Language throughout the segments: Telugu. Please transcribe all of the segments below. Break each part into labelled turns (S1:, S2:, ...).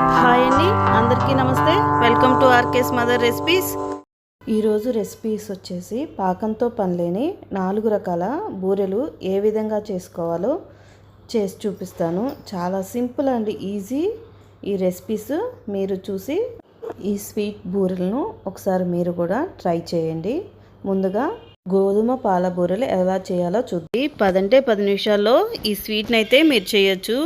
S1: హాయ్ అండి అందరికీ namaste. Welcome to RK's mother recipes ఈరోజు రెసిపీస్ వచ్చేసి పాకంతో పనిలేని నాలుగు రకాల బూరెలు ఏ విధంగా చేసుకోవాలో చేసి చూపిస్తాను. చాలా సింపుల్ అండ్ ఈజీ ఈ రెసిపీస్ మీరు చూసి ఈ స్వీట్ బూరెలను ఒకసారి మీరు కూడా ట్రై చేయండి. ముందుగా గోధుమ పాల బూరెలు ఎలా చేయాలో చూద్దాం. పదంటే పది నిమిషాల్లో ఈ స్వీట్ని అయితే మీరు చేయొచ్చు.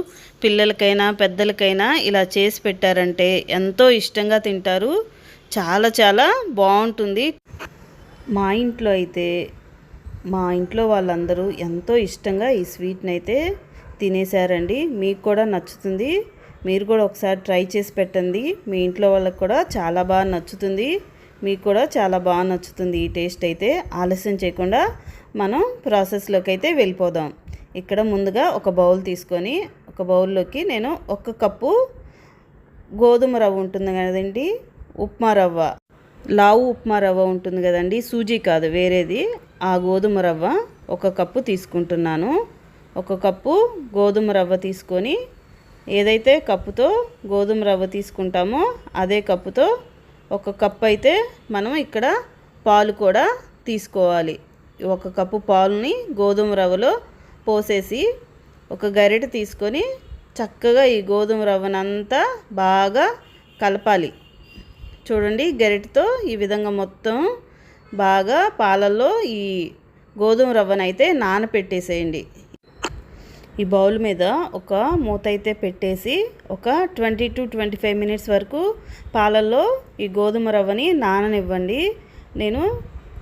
S1: పిల్లలకైనా పెద్దలకైనా ఇలా చేసి పెట్టారంటే ఎంతో ఇష్టంగా తింటారు. చాలా చాలా బాగుంటుంది. మా ఇంట్లో అయితే మా ఇంట్లో వాళ్ళందరూ ఎంతో ఇష్టంగా ఈ స్వీట్ని అయితే తినేశారండి. మీకు కూడా నచ్చుతుంది. మీరు కూడా ఒకసారి ట్రై చేసి పెట్టండి. మీ ఇంట్లో వాళ్ళకి కూడా చాలా బాగా నచ్చుతుంది. మీకు కూడా చాలా బాగా నచ్చుతుంది ఈ టేస్ట్ అయితే. ఆలస్యం చేయకుండా మనం ప్రాసెస్లోకి అయితే వెళ్ళిపోదాం. ఇక్కడ ముందుగా ఒక బౌల్ తీసుకొని ఒక బౌల్లోకి నేను ఒక కప్పు గోధుమ రవ్వ ఉంటుంది కదండి ఉప్మా రవ్వ. లావు ఉప్మా రవ్వ ఉంటుంది కదండి సూజీ కాదు వేరేది. ఆ గోధుమ రవ్వ ఒక కప్పు తీసుకుంటున్నాను. ఒక కప్పు గోధుమ రవ్వ తీసుకొని ఏదైతే కప్పుతో గోధుమ రవ్వ తీసుకుంటామో అదే కప్పుతో ఒక కప్ అయితే మనం ఇక్కడ పాలు కూడా తీసుకోవాలి. ఒక కప్పు పాలుని గోధుమ రవ్వలో పోసేసి ఒక గరిట తీసుకొని చక్కగా ఈ గోధుమ రవ్వనంతా బాగా కలపాలి. చూడండి గరిటతో ఈ విధంగా మొత్తం బాగా పాలల్లో ఈ గోధుమ రవ్వనైతే నానపెట్టేసేయండి. ఈ బౌల్ మీద ఒక మూత అయితే పెట్టేసి ఒక twenty to twenty five minutes వరకు పాలల్లో ఈ గోధుమ రవ్వని నాననివ్వండి. నేను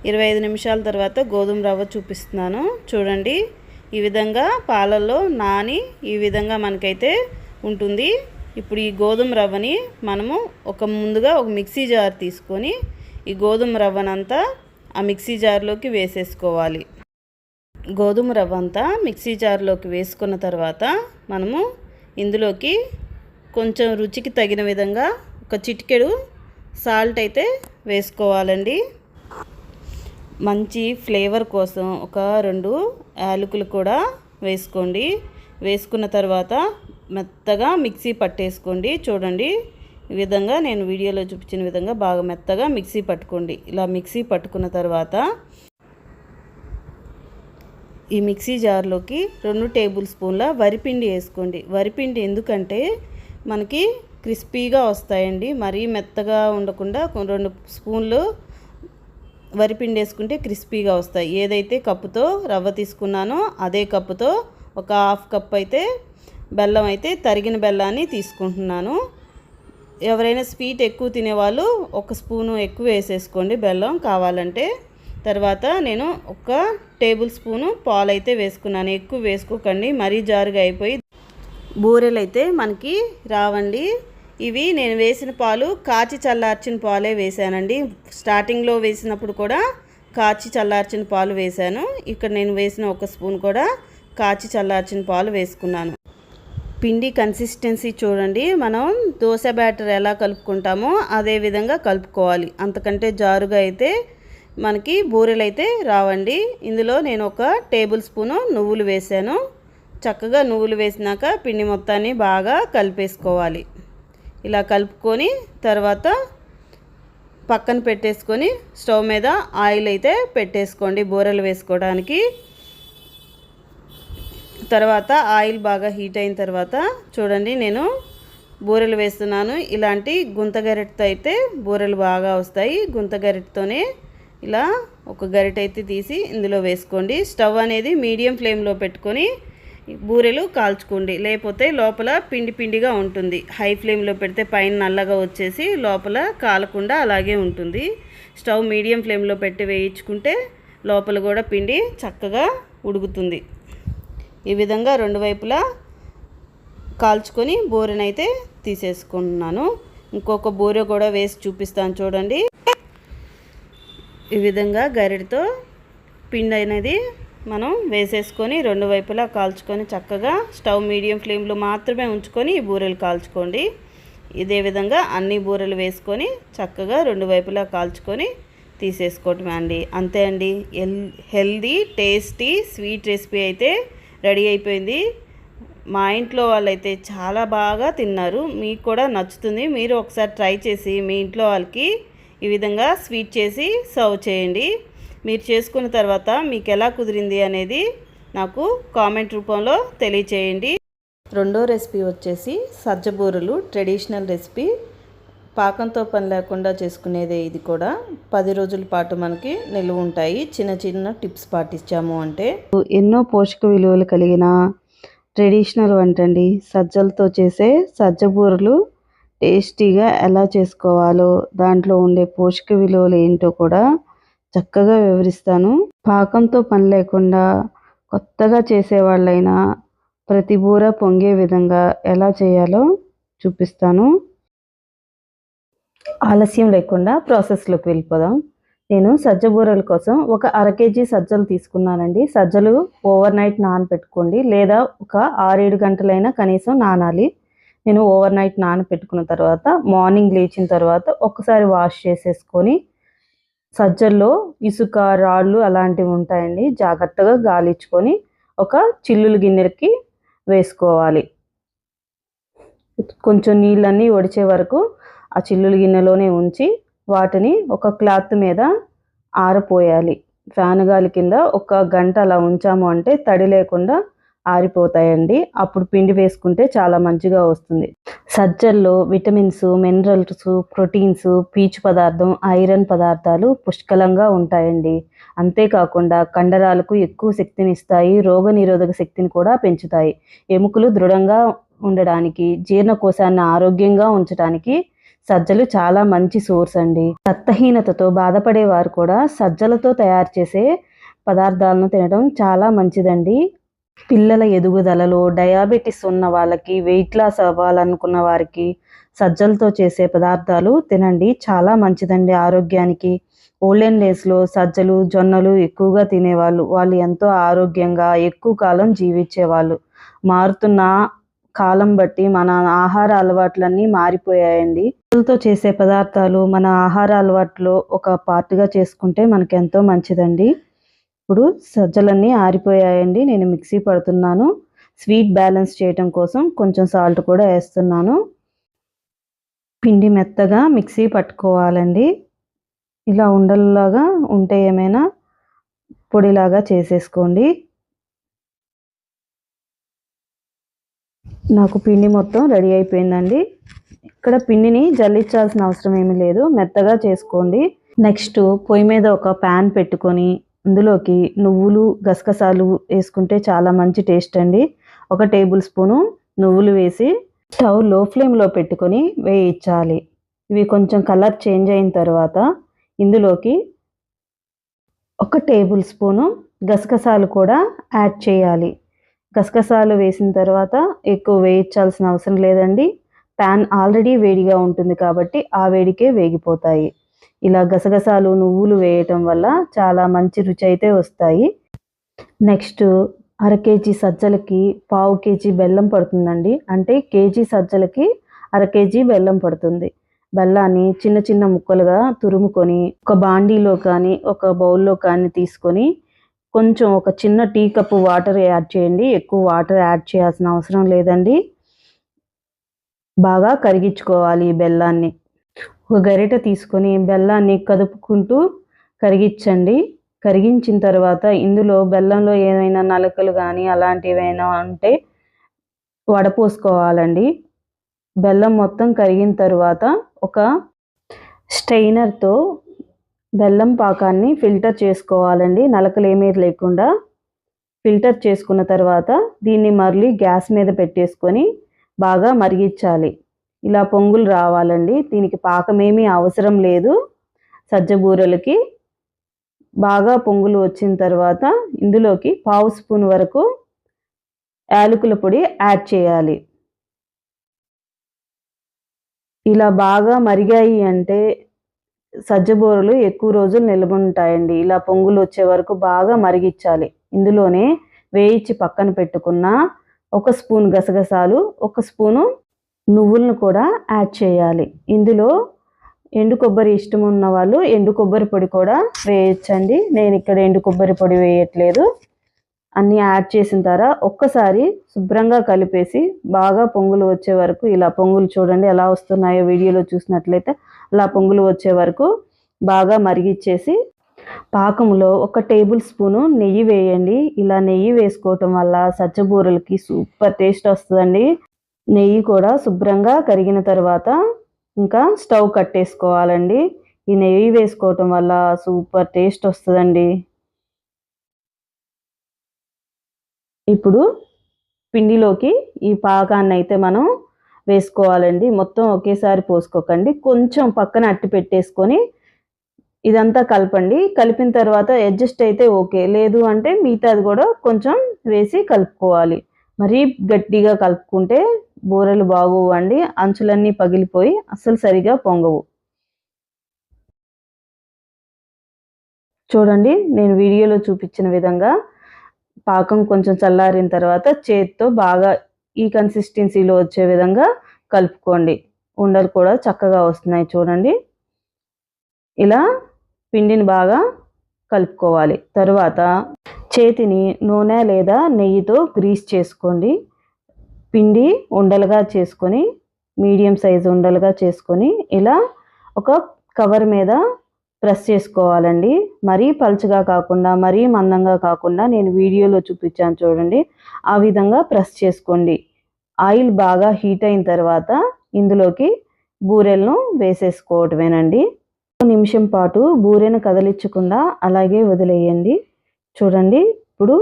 S1: ఇరవై ఐదు నిమిషాల తర్వాత గోధుమ రవ్వ చూపిస్తున్నాను. చూడండి ఈ విధంగా పాలల్లో నాని ఈ విధంగా మనకైతే ఉంటుంది. ఇప్పుడు ఈ గోధుమ రవ్వని మనము ఒక ముందుగా ఒక మిక్సీ జార్ తీసుకొని ఈ గోధుమ రవ్వనంతా ఆ మిక్సీ జార్లోకి వేసేసుకోవాలి. గోధుమ రవ్వ అంతా మిక్సీ జార్లోకి వేసుకున్న తర్వాత మనము ఇందులోకి కొంచెం రుచికి తగిన విధంగా ఒక చిటికెడు సాల్ట్ అయితే వేసుకోవాలండి. మంచి ఫ్లేవర్ కోసం ఒక రెండు యాలకులు కూడా వేసుకోండి. వేసుకున్న తర్వాత మెత్తగా మిక్సీ పట్టేసుకోండి. చూడండి ఈ విధంగా నేను వీడియోలో చూపించిన విధంగా బాగా మెత్తగా మిక్సీ పట్టుకోండి. ఇలా మిక్సీ పట్టుకున్న తర్వాత ఈ మిక్సీ జార్లోకి రెండు టేబుల్ స్పూన్ల వరిపిండి వేసుకోండి. వరిపిండి ఎందుకంటే మనకి క్రిస్పీగా వస్తాయండి. మరీ మెత్తగా ఉండకుండా రెండు స్పూన్లు వరిపిండి వేసుకుంటే క్రిస్పీగా వస్తాయి. ఏదైతే కప్పుతో రవ్వ తీసుకున్నానో అదే కప్పుతో ఒక హాఫ్ కప్ అయితే బెల్లం అయితే తరిగిన బెల్లాన్ని తీసుకుంటున్నాను. ఎవరైనా స్వీట్ ఎక్కువ తినేవాళ్ళు ఒక స్పూను ఎక్కువ వేసేసుకోండి. బెల్లం కావాలంటే తర్వాత నేను ఒక టేబుల్ స్పూను పాలు అయితే వేసుకున్నాను. ఎక్కువ వేసుకోకండి మరీ జారుగా అయిపోయి. బూరెలు అయితే మనకి రావండి. ఇవి నేను వేసిన పాలు కాచి చల్లార్చిన పాలే వేసానండి. స్టార్టింగ్లో వేసినప్పుడు కూడా కాచి చల్లార్చిన పాలు వేశాను. ఇక్కడ నేను వేసిన ఒక స్పూన్ కూడా కాచి చల్లార్చిన పాలు వేసుకున్నాను. పిండి కన్సిస్టెన్సీ చూడండి. మనం దోశ బ్యాటర్ ఎలా కలుపుకుంటామో అదే విధంగా కలుపుకోవాలి. అంతకంటే జారుగా అయితే మనకి బూరెలు అయితే రావండి. ఇందులో నేను ఒక టేబుల్ స్పూను నువ్వులు వేసాను. చక్కగా నువ్వులు వేసినాక పిండి మొత్తాన్ని బాగా కలిపేసుకోవాలి. ఇలా కలుపుకొని తర్వాత పక్కన పెట్టేసుకొని స్టవ్ మీద ఆయిల్ అయితే పెట్టేసుకోండి బూరెలు వేసుకోవడానికి. తర్వాత ఆయిల్ బాగా హీట్ అయిన తర్వాత చూడండి నేను బూరెలు వేస్తున్నాను. ఇలాంటి గుంత గరిటతో అయితే బూరెలు బాగా వస్తాయి. గుంత గరిటతోనే ఇలా ఒక గరిట అయితే తీసి ఇందులో వేసుకోండి. స్టవ్ అనేది మీడియం ఫ్లేమ్లో పెట్టుకొని బూరెలు కాల్చుకోండి. లేకపోతే లోపల పిండి పిండిగా ఉంటుంది. హై ఫ్లేమ్లో పెడితే పైన నల్లగా వచ్చేసి లోపల కాలకుండా అలాగే ఉంటుంది. స్టవ్ మీడియం ఫ్లేమ్లో పెట్టి వేయించుకుంటే లోపల కూడా పిండి చక్కగా ఉడుకుతుంది. ఈ విధంగా రెండు వైపులా కాల్చుకొని బూరెనైతే తీసేసుకుంటున్నాను ఇంకొక బూరె కూడా వేసి చూపిస్తాను చూడండి. ఈ విధంగా గరిటతో పిండి అనేది మనం వేసేసుకొని రెండు వైపులా కాల్చుకొని చక్కగా స్టవ్ మీడియం ఫ్లేమ్లో మాత్రమే ఉంచుకొని ఈ బూరెలు కాల్చుకోండి. ఇదే విధంగా అన్ని బూరెలు వేసుకొని చక్కగా రెండు వైపులా కాల్చుకొని తీసేసుకోవటమే అండి. అంతే అండి. ఎల్ హెల్దీ టేస్టీ స్వీట్ రెసిపీ అయితే రెడీ అయిపోయింది. మా ఇంట్లో వాళ్ళైతే చాలా బాగా తిన్నారు. మీకు కూడా నచ్చుతుంది. మీరు ఒకసారి ట్రై చేసి మీ ఇంట్లో వాళ్ళకి ఈ విధంగా స్వీట్ చేసి సర్వ్ చేయండి. మీరు చేసుకున్న తర్వాత మీకు ఎలా కుదిరింది అనేది నాకు కామెంట్ రూపంలో తెలియచేయండి. రెండో రెసిపీ వచ్చేసి సజ్జబూరలు ట్రెడిషనల్ రెసిపీ. పాకంతో పని లేకుండా చేసుకునేదే ఇది కూడా. పది రోజుల పాటు మనకి నిలువ ఉంటాయి. చిన్న చిన్న టిప్స్ పాటించాము అంటే. ఎన్నో పోషక విలువలు కలిగిన ట్రెడిషనల్ వంట అండి సజ్జలతో చేసే సజ్జబూరలు టేస్టీగా ఎలా చేసుకోవాలో దాంట్లో ఉండే పోషక విలువలు ఏంటో కూడా చక్కగా వివరిస్తాను. పాకంతో పని లేకుండా కొత్తగా చేసేవాళ్ళైనా ప్రతి బూర పొంగే విధంగా ఎలా చేయాలో చూపిస్తాను. ఆలస్యం లేకుండా ప్రాసెస్లోకి వెళ్ళిపోదాం. నేను సజ్జ బూరల కోసం ఒక అర కేజీ సజ్జలు తీసుకున్నానండి. సజ్జలు ఓవర్ నైట్ నానబెట్టుకోండి లేదా ఒక ఆరేడు గంటలైనా కనీసం నానాలి. నేను ఓవర్ నైట్ నానబెట్టుకున్న తర్వాత మార్నింగ్ లేచిన తర్వాత ఒకసారి వాష్ చేసేసుకొని సజ్జల్లో ఇసుక రాళ్ళు అలాంటివి ఉంటాయండి జాగ్రత్తగా గాలించుకొని ఒక చిల్లులు గిన్నెలకి వేసుకోవాలి. కొంచెం నీళ్ళన్నీ ఒడిచే వరకు ఆ చిల్లుల గిన్నెలోనే ఉంచి వాటిని ఒక క్లాత్ మీద ఆరపోయాలి. ఫ్యాన్ గాలి కింద ఒక గంట అలా ఉంచాము అంటే తడి లేకుండా ఆరిపోతాయండి. అప్పుడు పిండి వేసుకుంటే చాలా మంచిగా వస్తుంది. సజ్జల్లో విటమిన్స్ మినరల్స్ ప్రోటీన్స్ పీచు పదార్థం ఐరన్ పదార్థాలు పుష్కలంగా ఉంటాయండి. అంతేకాకుండా కండరాలకు ఎక్కువ శక్తిని ఇస్తాయి రోగ నిరోధక శక్తిని కూడా పెంచుతాయి. ఎముకలు దృఢంగా ఉండడానికి జీర్ణకోశాన్ని ఆరోగ్యంగా ఉంచడానికి సజ్జలు చాలా మంచి సోర్స్ అండి. రక్తహీనతతో బాధపడే వారు కూడా సజ్జలతో తయారు చేసే పదార్థాలను తినడం చాలా మంచిదండి. పిల్లల ఎదుగుదలలో డయాబెటీస్ ఉన్న వాళ్ళకి వెయిట్ లాస్ అవ్వాలనుకున్న వారికి సజ్జలతో చేసే పదార్థాలు తినండి. చాలా మంచిదండి ఆరోగ్యానికి. ఓల్డెన్ డేస్లో సజ్జలు జొన్నలు ఎక్కువగా తినేవాళ్ళు. వాళ్ళు ఎంతో ఆరోగ్యంగా ఎక్కువ కాలం జీవించేవాళ్ళు. మారుతున్న కాలం బట్టి మన ఆహార అలవాట్లన్నీ మారిపోయాయండి. సజ్జలతో చేసే పదార్థాలు మన ఆహార అలవాట్లో ఒక పార్ట్గా చేసుకుంటే మనకెంతో ఎంతో మంచిదండి. ఇప్పుడు సజ్జలన్నీ ఆరిపోయాయండి. నేను మిక్సీ పడుతున్నాను. స్వీట్ బ్యాలెన్స్ చేయటం కోసం కొంచెం సాల్ట్ కూడా వేస్తున్నాను. పిండి మెత్తగా మిక్సీ పట్టుకోవాలండి. ఇలా ఉండల్లాగా ఉంటే ఏమైనా పొడిలాగా చేసేసుకోండి. నాకు పిండి మొత్తం రెడీ అయిపోయిందండి. ఇక్కడ పిండిని జల్లించాల్సిన అవసరం ఏమీ లేదు. మెత్తగా చేసుకోండి. నెక్స్ట్ పొయ్యి మీద ఒక ప్యాన్ పెట్టుకొని అందులోకి నువ్వులు గసగసాలు వేసుకుంటే చాలా మంచి టేస్ట్ అండి. ఒక టేబుల్ స్పూను నువ్వులు వేసి స్టవ్లో ఫ్లేమ్లో పెట్టుకొని వేయించాలి. ఇవి కొంచెం కలర్ చేంజ్ అయిన తర్వాత ఇందులోకి ఒక టేబుల్ స్పూను గసగసాలు కూడా యాడ్ చేయాలి. గసగసాలు వేసిన తర్వాత ఎక్కువ వేయించాల్సిన అవసరం లేదండి. ప్యాన్ ఆల్రెడీ వేడిగా ఉంటుంది కాబట్టి ఆ వేడికే వేగిపోతాయి. ఇలా గసగసాలు నువ్వులు వేయటం వల్ల చాలా మంచి రుచి అయితే వస్తాయి. నెక్స్ట్ అర కేజీ సజ్జలకి పావు కేజీ బెల్లం పడుతుందండి. అంటే కేజీ సజ్జలకి అర కేజీ బెల్లం పడుతుంది. బెల్లాన్ని చిన్న చిన్న ముక్కలుగా తురుముకొని ఒక బాండీలో కానీ ఒక బౌల్లో కానీ తీసుకొని కొంచెం ఒక చిన్న టీ కప్పు వాటర్ యాడ్ చేయండి. ఎక్కువ వాటర్ యాడ్ చేయాల్సిన అవసరం లేదండి. బాగా కరిగించుకోవాలి ఈ బెల్లాన్ని. ఒక గరిట తీసుకొని బెల్లాన్ని కదుపుకుంటూ కరిగించండి. కరిగించిన తర్వాత ఇందులో బెల్లంలో ఏమైనా నలకలు కానీ అలాంటివైనా ఉంటే వడపోసుకోవాలండి. బెల్లం మొత్తం కరిగిన తర్వాత ఒక స్టెయినర్తో బెల్లం పాకాన్ని ఫిల్టర్ చేసుకోవాలండి. నలకలు ఏమీ లేకుండా ఫిల్టర్ చేసుకున్న తర్వాత దీన్ని మళ్ళీ గ్యాస్ మీద పెట్టేసుకొని బాగా మరిగించాలి. ఇలా పొంగులు రావాలండి. దీనికి పాకమేమీ అవసరం లేదు. సజ్జ బూరెలకి బాగా పొంగులు వచ్చిన తర్వాత ఇందులోకి పావు స్పూన్ వరకు యాలకుల పొడి యాడ్ చేయాలి. ఇలా బాగా మరిగాయి అంటే సజ్జబూరలు ఎక్కువ రోజులు నిలబడుంటాయండి ఇలా పొంగులు వచ్చే వరకు బాగా మరిగించాలి ఇందులోనే వేయించి పక్కన పెట్టుకున్న ఒక స్పూన్ గసగసాలు ఒక స్పూను నువ్వులను కూడా యాడ్ చేయాలి. ఇందులో ఎండు కొబ్బరి ఇష్టం ఉన్న వాళ్ళు ఎండు కొబ్బరి పొడి కూడా వేయచ్చండి. నేను ఇక్కడ ఎండు కొబ్బరి పొడి వేయట్లేదు. అన్నీ యాడ్ చేసిన తర్వాత ఒక్కసారి శుభ్రంగా కలిపేసి బాగా పొంగులు వచ్చే వరకు ఇలా పొంగులు చూడండి ఎలా వస్తున్నాయో వీడియోలో చూసినట్లయితే అలా పొంగులు వచ్చే వరకు బాగా మరిగిచ్చేసి పాకంలో ఒక టేబుల్ స్పూను నెయ్యి వేయండి. ఇలా నెయ్యి వేసుకోవటం వల్ల సజ్జబూరలకి సూపర్ టేస్ట్ వస్తుందండి. నెయ్యి కూడా శుభ్రంగా కరిగిన తర్వాత ఇంకా స్టవ్ కట్టేసుకోవాలండి. ఈ నెయ్యి వేసుకోవటం వల్ల సూపర్ టేస్ట్ వస్తుందండి. ఇప్పుడు పిండిలోకి ఈ పాకాన్ని అయితే మనం వేసుకోవాలండి. మొత్తం ఒకేసారి పోసుకోకండి. కొంచెం పక్కన అట్టి పెట్టేసుకొని ఇదంతా కలపండి. కలిపిన తర్వాత అడ్జస్ట్ అయితే ఓకే. లేదు అంటే మిగతాది కూడా కొంచెం వేసి కలుపుకోవాలి. మరీ గట్టిగా కలుపుకుంటే బూరెలు బాగోవు అండి అంచులన్నీ పగిలిపోయి అస్సలు సరిగా పొంగవు. చూడండి నేను వీడియోలో చూపించిన విధంగా పాకం కొంచెం చల్లారిన తర్వాత చేతితో బాగా ఈ కన్సిస్టెన్సీలో వచ్చే విధంగా కలుపుకోండి. ఉండలు కూడా చక్కగా వస్తున్నాయి చూడండి. ఇలా పిండిని బాగా కలుపుకోవాలి. తరువాత చేతిని నూనె లేదా నెయ్యితో గ్రీస్ చేసుకోండి. పిండి ఉండలుగా చేసుకొని మీడియం సైజు ఉండలుగా చేసుకొని ఇలా ఒక కవర్ మీద ప్రెస్ చేసుకోవాలండి. మరీ పలుచగా కాకుండా మరీ మందంగా కాకుండా నేను వీడియోలో చూపించాను చూడండి. ఆ విధంగా ప్రెస్ చేసుకోండి. ఆయిల్ బాగా హీట్ అయిన తర్వాత ఇందులోకి బూరెలను వేసేసుకోవటమేనండి. ఒక నిమిషం పాటు బూరెను కదిలించకుండా అలాగే వదిలేయండి. చూడండి ఇప్పుడు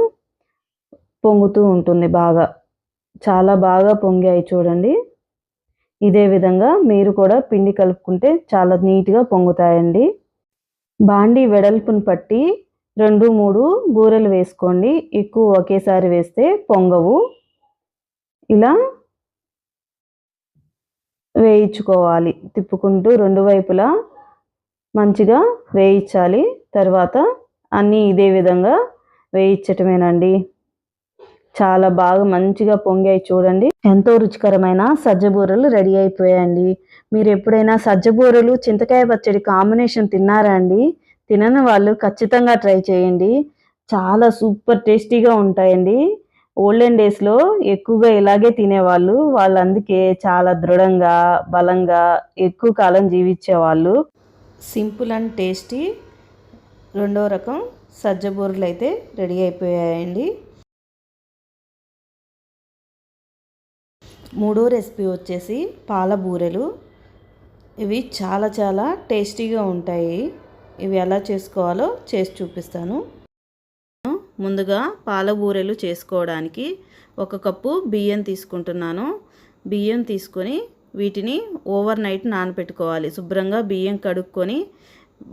S1: పొంగుతూ ఉంటుంది బాగా. చాలా బాగా పొంగాయి చూడండి. ఇదే విధంగా మీరు కూడా పిండి కలుపుకుంటే చాలా నీట్గా పొంగుతాయండి. బాండి వెడల్పును పట్టి రెండు మూడు బూరెలు వేసుకోండి. ఎక్కువ ఒకేసారి వేస్తే పొంగవు. ఇలా వేయించుకోవాలి. తిప్పుకుంటూ రెండు వైపులా మంచిగా వేయించాలి. తర్వాత అన్నీ ఇదే విధంగా వేయించటమేనండి. చాలా బాగా మంచిగా పొంగాయి చూడండి. ఎంతో రుచికరమైన సజ్జబూరలు రెడీ అయిపోయాయండి. మీరు ఎప్పుడైనా సజ్జబూరలు చింతకాయ పచ్చడి కాంబినేషన్ తిన్నారా అండి? తినని వాళ్ళు ఖచ్చితంగా ట్రై చేయండి. చాలా సూపర్ టేస్టీగా ఉంటాయండి. ఓల్డెన్ డేస్లో ఎక్కువగా ఇలాగే తినేవాళ్ళు వాళ్ళు అందుకే చాలా దృఢంగా బలంగా ఎక్కువ కాలం జీవించేవాళ్ళు. సింపుల్ అండ్ టేస్టీ రెండో రకం సజ్జబూరలు అయితే రెడీ అయిపోయాయండి. మూడో రెసిపీ వచ్చేసి పాల బూరెలు ఇవి చాలా చాలా టేస్టీగా ఉంటాయి. ఇవి ఎలా చేసుకోవాలో చేసి చూపిస్తాను. ముందుగా పాల బూరెలు చేసుకోవడానికి ఒక కప్పు బియ్యం తీసుకుంటున్నాను. బియ్యం తీసుకొని వీటిని ఓవర్ నైట్ నానపెట్టుకోవాలి. శుభ్రంగా బియ్యం కడుక్కొని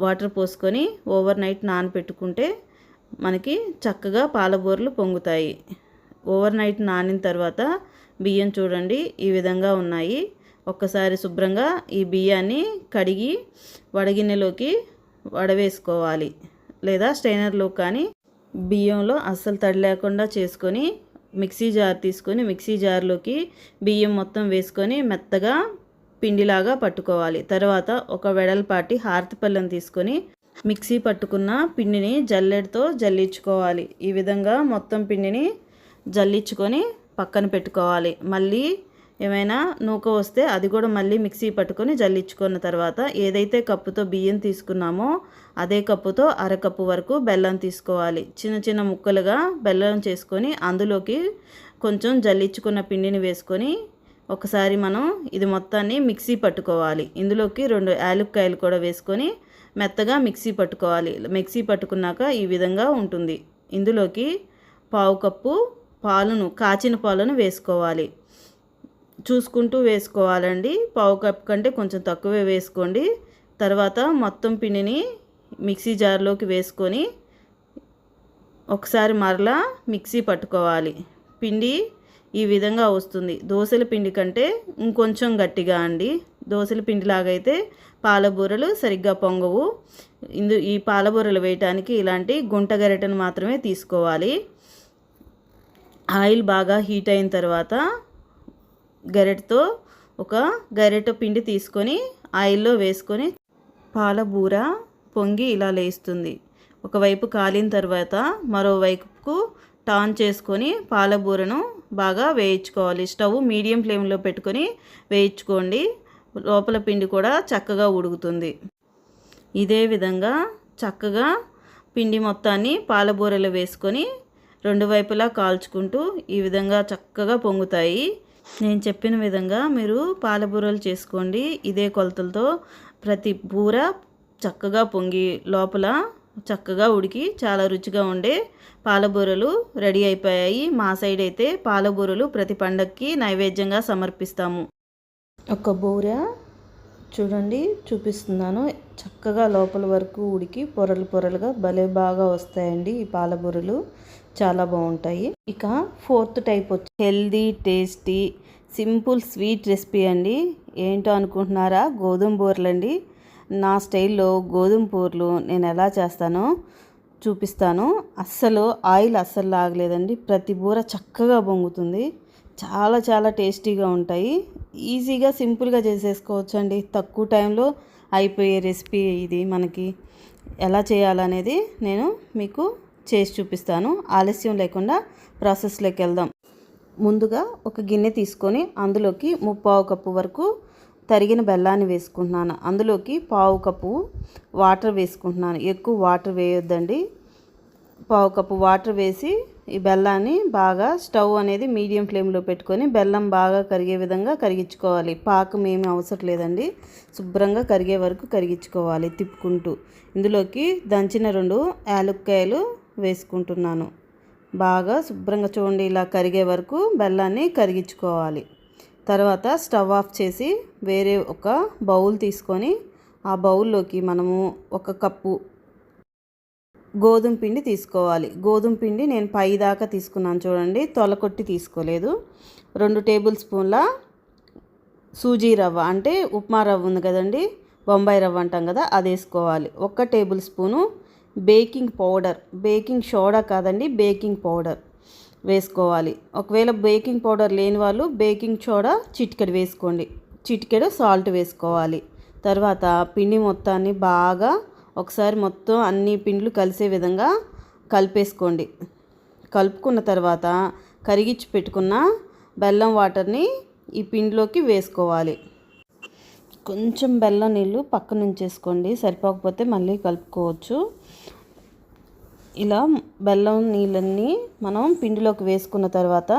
S1: వాటర్ పోసుకొని ఓవర్ నైట్ నానపెట్టుకుంటే మనకి చక్కగా పాలబూరలు పొంగుతాయి. ఓవర్ నైట్ నానిన తర్వాత బియ్యం చూడండి ఈ విధంగా ఉన్నాయి. ఒక్కసారి శుభ్రంగా ఈ బియ్యాన్ని కడిగి వడగిన్నెలోకి వడవేసుకోవాలి. లేదా స్టైనర్లో కానీ బియ్యంలో అస్సలు తడి లేకుండా చేసుకొని మిక్సీ జార్ తీసుకొని మిక్సీ జార్లోకి బియ్యం మొత్తం వేసుకొని మెత్తగా పిండిలాగా పట్టుకోవాలి. తర్వాత ఒక వెడల్పాటి హారతి పళ్ళెం తీసుకొని మిక్సీ పట్టుకున్న పిండిని జల్లెడతో జల్లించుకోవాలి. ఈ విధంగా మొత్తం పిండిని జల్లించుకొని పక్కన పెట్టుకోవాలి. మళ్ళీ ఏమైనా నూక వస్తే అది కూడా మళ్ళీ మిక్సీ పట్టుకొని జల్లించుకున్న తర్వాత ఏదైతే కప్పుతో బియ్యం తీసుకున్నామో అదే కప్పుతో అరకప్పు వరకు బెల్లం తీసుకోవాలి. చిన్న చిన్న ముక్కలుగా బెల్లం చేసుకొని అందులోకి కొంచెం జల్లించుకున్న పిండిని వేసుకొని ఒకసారి మనం ఇది మొత్తాన్ని మిక్సీ పట్టుకోవాలి. ఇందులోకి రెండు యాలుక్కాయలు కూడా వేసుకొని మెత్తగా మిక్సీ పట్టుకోవాలి. మిక్సీ పట్టుకున్నాక ఈ విధంగా ఉంటుంది. ఇందులోకి పావు కప్పు పాలను కాచిన పాలను వేసుకోవాలి. చూసుకుంటూ వేసుకోవాలండి. పావు కప్ కంటే కొంచెం తక్కువే వేసుకోండి. తర్వాత మొత్తం పిండిని మిక్సీ జార్లోకి వేసుకొని ఒకసారి మరలా మిక్సీ పట్టుకోవాలి. పిండి ఈ విధంగా వస్తుంది. దోశల పిండి కంటే ఇంకొంచెం గట్టిగా అండి. దోశల పిండిలాగైతే పాలబూరలు సరిగ్గా పొంగవు. ఇందు ఈ పాలబూరలు వేయటానికి ఇలాంటి గుంట గరిటను మాత్రమే తీసుకోవాలి. ఆయిల్ బాగా హీట్ అయిన తర్వాత గరిటతో ఒక గరిట పిండి తీసుకొని ఆయిల్లో వేసుకొని పాలబూర పొంగి ఇలా లేస్తుంది. ఒకవైపు కాలిన తర్వాత మరోవైపుకు టాన్ చేసుకొని పాలబూరను బాగా వేయించుకోవాలి. స్టవ్ మీడియం ఫ్లేమ్లో పెట్టుకొని వేయించుకోండి. లోపల పిండి కూడా చక్కగా ఉడుకుతుంది. ఇదే విధంగా చక్కగా పిండి మొత్తాన్ని పాలబూరలో వేసుకొని రెండు వైపులా కాల్చుకుంటూ ఈ విధంగా చక్కగా పొంగుతాయి. నేను చెప్పిన విధంగా మీరు పాలబూరలు చేసుకోండి. ఇదే కొలతలతో ప్రతి బూర చక్కగా పొంగి లోపల చక్కగా ఉడికి చాలా రుచిగా ఉండే పాలబూరలు రెడీ అయిపోయాయి. మా సైడ్ అయితే పాలబూరలు ప్రతి పండక్కి నైవేద్యంగా సమర్పిస్తాము. ఒక బూర చూడండి చూపిస్తున్నాను. చక్కగా లోపల వరకు ఉడికి పొరలు పొరలుగా భలే బాగా వస్తాయండి ఈ పాలబూరలు. చాలా బాగుంటాయి. ఇక ఫోర్త్ టైప్ వచ్చి healthy tasty simple sweet recipe అండి. ఏంటో అనుకుంటున్నారా? గోధుమ బూరలు అండి నా స్టైల్లో గోధుమ బూరలు నేను ఎలా చేస్తానో చూపిస్తాను. అస్సలు ఆయిల్ అస్సలు లాగలేదండి ప్రతి బూర చక్కగా పొంగుతుంది. చాలా చాలా టేస్టీగా ఉంటాయి. ఈజీగా సింపుల్గా చేసేసుకోవచ్చు అండి తక్కువ టైంలో అయిపోయే రెసిపీ ఇది మనకి. ఎలా చేయాలనేది నేను మీకు చేసి చూపిస్తాను. ఆలస్యం లేకుండా ప్రాసెస్లోకి వెళ్దాం. ముందుగా ఒక గిన్నె తీసుకొని అందులోకి ముప్పావు కప్పు వరకు తరిగిన బెల్లాన్ని వేసుకుంటున్నాను. అందులోకి పావు కప్పు వాటర్ వేసుకుంటున్నాను. ఎక్కువ వాటర్ వేయొద్దండి. పావు కప్పు వాటర్ వేసి ఈ బెల్లాన్ని బాగా స్టవ్ అనేది మీడియం ఫ్లేమ్లో పెట్టుకొని బెల్లం బాగా కరిగే విధంగా కరిగించుకోవాలి. పాకం ఏమీ అవసరం లేదండి. శుభ్రంగా కరిగే వరకు కరిగించుకోవాలి తిప్పుకుంటూ. ఇందులోకి దంచిన రెండు యాలుక్కాయలు వేసుకుంటున్నాను. బాగా శుభ్రంగా చూడండి ఇలా కరిగే వరకు బెల్లాన్ని కరిగించుకోవాలి. తర్వాత స్టవ్ ఆఫ్ చేసి వేరే ఒక బౌల్ తీసుకొని ఆ బౌల్లోకి మనము ఒక కప్పు గోధుమ పిండి తీసుకోవాలి. గోధుమ పిండి నేను పై దాకా తీసుకున్నాను చూడండి తొలకొట్టి తీసుకోలేదు. రెండు టేబుల్ స్పూన్ల సూజీ రవ్వ అంటే ఉప్మా రవ్వ ఉంది కదండి బొంబాయి రవ్వ అంటాం కదా అది వేసుకోవాలి. ఒక్క table spoon baking powder. Baking soda కాదండి బేకింగ్ పౌడర్ వేసుకోవాలి. ఒకవేళ బేకింగ్ పౌడర్ లేని వాళ్ళు బేకింగ్ సోడా చిటికెడు వేసుకోండి. చిటికెడు సాల్ట్ వేసుకోవాలి. తర్వాత పిండి మొత్తాన్ని బాగా ఒకసారి మొత్తం అన్ని పిండ్లు కలిసే విధంగా కలిపేసుకోండి. కలుపుకున్న తర్వాత కరిగించి పెట్టుకున్న బెల్లం వాటర్ని ఈ పిండిలోకి వేసుకోవాలి. కొంచెం బెల్లం నీళ్ళు పక్కన ఉంచేసుకోండి సరిపోకపోతే మళ్ళీ కలుపుకోవచ్చు. ఇలా బెల్లం నీళ్ళన్నీ మనం పిండిలోకి వేసుకున్న తర్వాత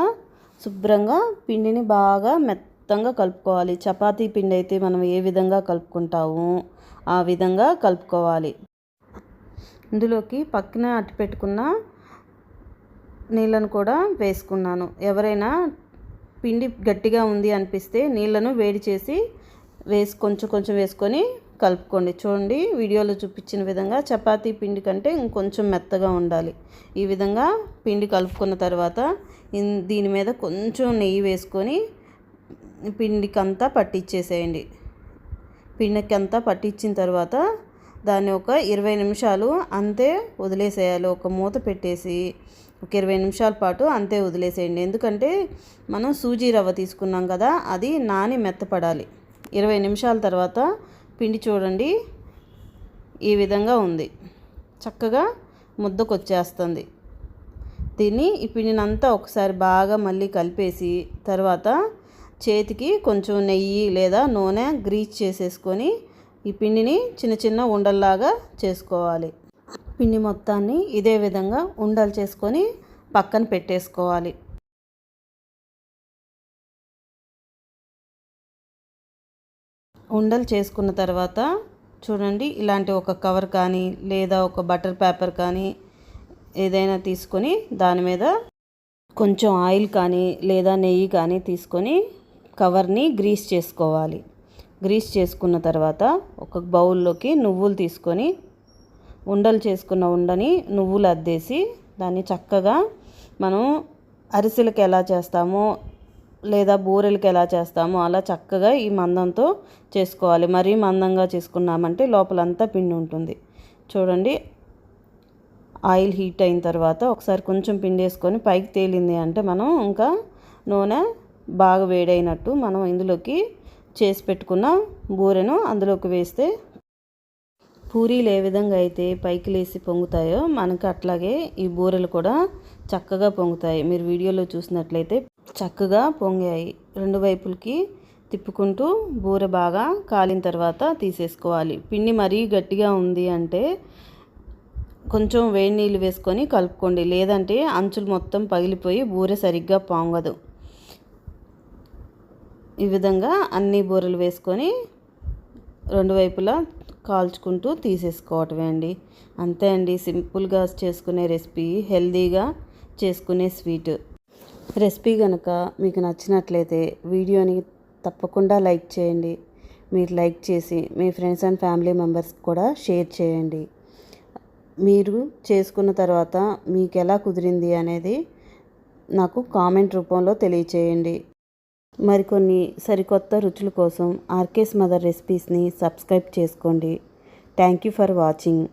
S1: శుభ్రంగా పిండిని బాగా మెత్తంగా కలుపుకోవాలి. చపాతీ పిండి అయితే మనం ఏ విధంగా కలుపుకుంటాము ఆ విధంగా కలుపుకోవాలి. ఇందులోకి పక్కన అట్టి పెట్టుకున్న నీళ్ళను కూడా వేసుకున్నాను. ఎవరైనా పిండి గట్టిగా ఉంది అనిపిస్తే నీళ్ళను వేడి చేసి వేసి కొంచెం కొంచెం వేసుకొని కలుపుకోండి. చూడండి వీడియోలో చూపించిన విధంగా చపాతీ పిండి కంటే ఇంకొంచెం మెత్తగా ఉండాలి. ఈ విధంగా పిండి కలుపుకున్న తర్వాత దీని మీద కొంచెం నెయ్యి వేసుకొని పిండికి అంతా పట్టించేసేయండి పిండికి అంతా పట్టించిన తర్వాత దాన్ని ఒక ఇరవై నిమిషాలు అంతే వదిలేసేయాలి. ఒక మూత పెట్టేసి ఒక ఇరవై నిమిషాల పాటు అంతే వదిలేసేయండి. ఎందుకంటే మనం సూజీ రవ్వ తీసుకున్నాం కదా అది నాని మెత్తపడాలి. ఇరవై నిమిషాల తర్వాత పిండి చూడండి. ఈ విధంగా ఉంది. చక్కగా ముద్దకు వచ్చేస్తుంది దీన్ని ఈ పిండినంతా ఒకసారి బాగా మళ్ళీ కలిపేసి తర్వాత చేతికి కొంచెం నెయ్యి లేదా నూనె గ్రీజ్ చేసేసుకొని ఈ పిండిని చిన్న చిన్న ఉండల్లాగా చేసుకోవాలి. పిండి మొత్తాన్ని ఇదే విధంగా ఉండలు చేసుకొని పక్కన పెట్టేసుకోవాలి. ఉండలు చేసుకున్న తర్వాత చూడండి ఇలాంటి ఒక కవర్ కానీ లేదా ఒక బటర్ పేపర్ కానీ ఏదైనా తీసుకొని దాని మీద కొంచెం ఆయిల్ కానీ లేదా నెయ్యి కానీ తీసుకొని కవర్ని గ్రీస్ చేసుకోవాలి. గ్రీస్ చేసుకున్న తర్వాత ఒక బౌల్లోకి నువ్వులు తీసుకొని ఉండలు చేసుకున్న ఉండని నువ్వులు అద్దేసి దాన్ని చక్కగా మనం అరిసెలకు ఎలా చేస్తామో లేదా బూరెలకి ఎలా చేస్తామో అలా చక్కగా ఈ మందంతో చేసుకోవాలి. మరీ మందంగా చేసుకున్నామంటే లోపలంతా పిండి ఉంటుంది. చూడండి. ఆయిల్ హీట్ అయిన తర్వాత ఒకసారి కొంచెం పిండి వేసుకొని పైకి తేలింది అంటే మనం ఇంకా నూనె బాగా వేడైనట్టు మనం ఇందులోకి చేసి పెట్టుకున్న బూరెను అందులోకి వేస్తే పూరీలు ఏ విధంగా అయితే పైకి లేసి పొంగుతాయో మనకు అట్లాగే ఈ బూరెలు కూడా చక్కగా పొంగుతాయి. మీరు వీడియోలో చూసినట్లయితే చక్కగా పొంగాయి. రెండు వైపులకి తిప్పుకుంటూ బూరె బాగా కాలిన తర్వాత తీసేసుకోవాలి. పిండి మరీ గట్టిగా ఉంది అంటే కొంచెం వేడి నీళ్ళు వేసుకొని కలుపుకోండి. లేదంటే అంచులు మొత్తం పగిలిపోయి బూరె సరిగ్గా పొంగదు. ఈ విధంగా అన్ని బూరెలు వేసుకొని రెండు వైపులా కాల్చుకుంటూ తీసేసుకోవటమే అండి. అంతే అండి. సింపుల్గా చేసుకునే రెసిపీ హెల్తీగా చేసుకునే స్వీట్. రెసిపీ కనుక మీకు నచ్చినట్లయితే వీడియోని తప్పకుండా లైక్ చేయండి. మీరు లైక్ చేసి మీ ఫ్రెండ్స్ అండ్ ఫ్యామిలీ మెంబర్స్ కూడా షేర్ చేయండి. మీరు చేసుకున్న తర్వాత మీకు ఎలా కుదిరింది అనేది నాకు కామెంట్ రూపంలో తెలియచేయండి. మరికొన్ని సరికొత్త రుచుల కోసం ఆర్కేస్ మదర్ రెసిపీస్ని సబ్స్క్రైబ్ చేసుకోండి. Thank you for watching.